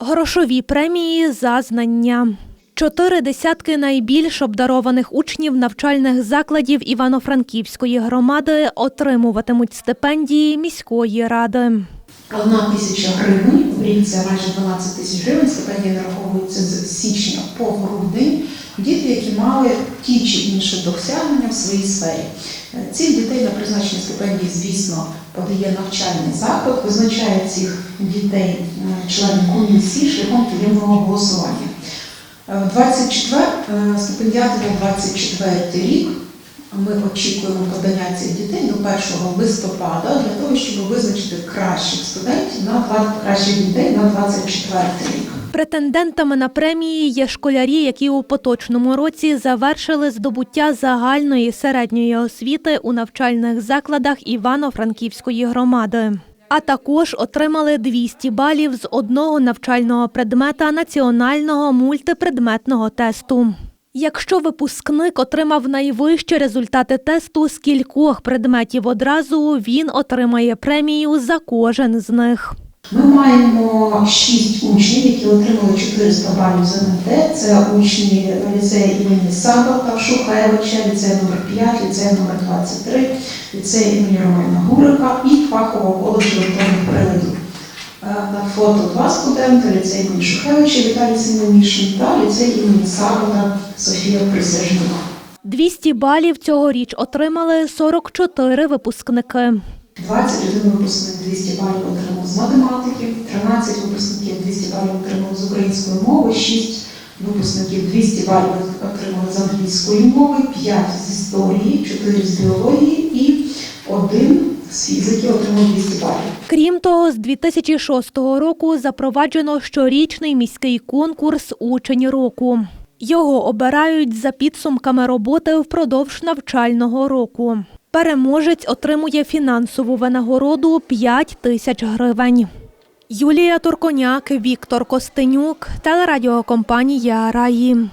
Грошові премії за знання. Чотири десятки найбільш обдарованих учнів навчальних закладів Івано-Франківської громади отримуватимуть стипендії міської ради. Одна тисяча гривень, рік це майже 12 тисяч гривень, Стипендія нараховується з січня по грудень. Діти, які мали ті чи інші досягнення в своїй сфері. Е, Цих дітей на призначення стипендії, звісно, подає навчальний заклад, визначає цих дітей е, члени комісії шляхом таємного голосування. Е, 24 е, стипендіати на 24 рік. Ми очікуємо подання цих дітей до 1 листопада для того, щоб визначити кращих студентів на кращих дітей на 24 рік. Претендентами на премії є школярі, які у поточному році завершили здобуття загальної середньої освіти у навчальних закладах Івано-Франківської громади. А також отримали 200 балів з одного навчального предмета національного мультипредметного тесту. Якщо випускник отримав найвищі результати тесту з кількох предметів одразу, він отримає премію за кожен з них. Ми маємо 6 учнів, які отримали 400 балів з НМТ. Це учні ліцею імені Сабата, Шухевича, ліцею номер 5 ліцею номер 23 ліцею імені Романа Гурика і фахового коледжу електронних приладів. Е, На фото два студенти, ліцей імені Шухевича Віталій Семенішин та ліцей імені Сабата Софія Присяжнюк. 200 балів цьогоріч отримали 44 випускники. 21 випускник 200 балів отримав з математики, 13 випускників 200 балів отримали з української мови, 6 випускників 200 балів отримали з англійської мови, 5 з історії, 4 з біології і 1 з фізики отримав 200 балів. Крім того, з 2006 року запроваджено щорічний міський конкурс Учень року. Його обирають за підсумками роботи впродовж навчального року. Переможець отримує фінансову винагороду 5 тисяч гривень. Юлія Турконяк, Віктор Костенюк, телерадіокомпанія Раї.